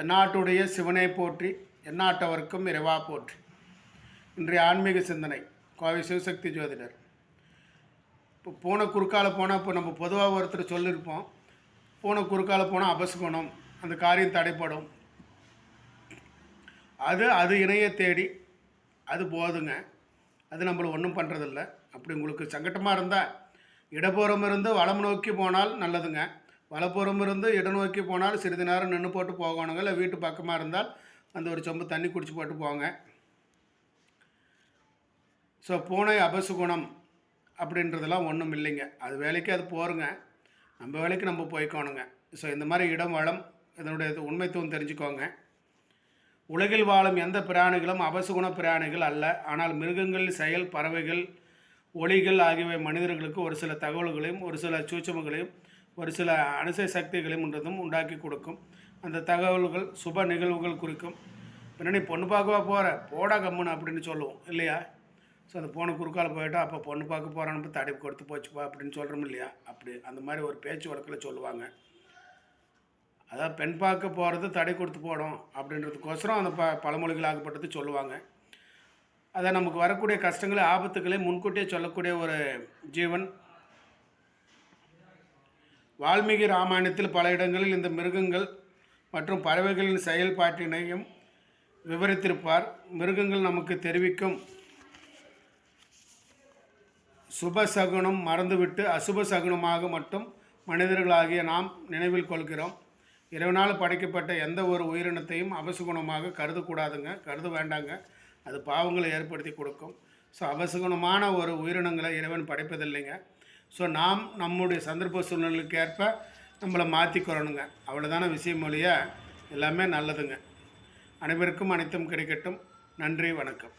தென்னாட்டுடைய சிவனை போற்றி எந்நாட்டவர்க்கும் இறைவா போற்றி. இன்றைய ஆன்மீக சிந்தனை கோவை சிவசக்தி ஜோதிடர். இப்போ போன குறுக்கால போனால் இப்போ நம்ம பொதுவாக ஒருத்தர் சொல்லியிருப்போம் போன குறுக்கால போனால் அபசுகுணம் அந்த காரியம் தடைப்படும். அது அது இணைய தேடி அது போதுங்க. அது நம்மள ஒன்றும் பண்ணுறதில்ல அப்படி உங்களுக்கு சங்கட்டமாக இருந்தால் இடப்புறம் இருந்து வளம் நோக்கி போனால் நல்லதுங்க. வலப்புறம் இருந்து இடம் நோக்கி போனால் சிறிது நேரம் நின்று போட்டு போகணுங்க. இல்லை வீட்டு பக்கமாக இருந்தால் அந்த ஒரு சொம்பு தண்ணி குடிச்சு போட்டு போங்க. ஸோ பூனை அபசுகுணம் அப்படின்றதெல்லாம் ஒன்றும் இல்லைங்க. அது வேலைக்கு அது போருங்க. நம்ம வேலைக்கு நம்ம போய்க்கோணுங்க. ஸோ இந்த மாதிரி இடம் வளம் இதனுடைய உண்மைத்துவம் தெரிஞ்சுக்கோங்க. உலகில் வாழும் எந்த பிராணிகளும் அபசுகுண பிராணிகள் அல்ல. ஆனால் மிருகங்கள் செயல் பறவைகள் ஒளிகள் ஆகியவை மனிதர்களுக்கு ஒரு சில தகவல்களையும் ஒரு சில சூட்சமங்களையும் ஒரு சில அனுசை சக்திகளையும் உண்டதும் உண்டாக்கி கொடுக்கும். அந்த தகவல்கள் சுப நிகழ்வுகள் குறிக்கும். பின்னாடி பொண்ணு பார்க்கவா போகிற போடா கம்முன்னு அப்படின்னு சொல்லுவோம் இல்லையா? ஸோ அந்த பொண்ணு குறுக்கால் போயிட்டா அப்போ பொண்ணு பார்க்க போகிறான்னு தடை கொடுத்து போச்சுப்பா அப்படின்னு சொல்கிறோம் இல்லையா? அப்படி அந்த மாதிரி ஒரு பேச்சு வழக்கில் சொல்லுவாங்க. அதாவது பெண் பார்க்க போகிறது தடை கொடுத்து போடும் அப்படின்றதுக்கோசரம் அந்த ப பழமொழிகள் ஆகப்பட்டது சொல்லுவாங்க. அதை நமக்கு வரக்கூடிய கஷ்டங்களை ஆபத்துக்களை முன்கூட்டியே சொல்லக்கூடிய ஒரு ஜீவன். வால்மீகி ராமாயணத்தில் பல இடங்களில் இந்த மிருகங்கள் மற்றும் பறவைகளின் செயல்பாட்டினையும் விவரித்திருப்பார். மிருகங்கள் நமக்கு தெரிவிக்கும் சுப சகுனம் மறந்துவிட்டு அசுப சகுனமாக மட்டும் மனிதர்களாகிய நாம் நினைவில் கொள்கிறோம். இரவினால் படைக்கப்பட்ட எந்த ஒரு உயிரினத்தையும் அபசுகுணமாக கருதக்கூடாதுங்க. கருத வேண்டாங்க. அது பாவங்களை ஏற்படுத்தி கொடுக்கும். ஸோ அபசுகுணமான ஒரு உயிரினங்களை இறைவன் படைப்பதில்லைங்க. ஸோ நாம் நம்முடைய சந்தர்ப்ப சூழ்நிலைக்கு ஏற்ப நம்மளை மாற்றிக்கிறோனுங்க அவ்வளோதான விஷயம் மொழிய எல்லாமே நல்லதுங்க. அனைவருக்கும் அனைத்தும் கிடைக்கட்டும். நன்றி வணக்கம்.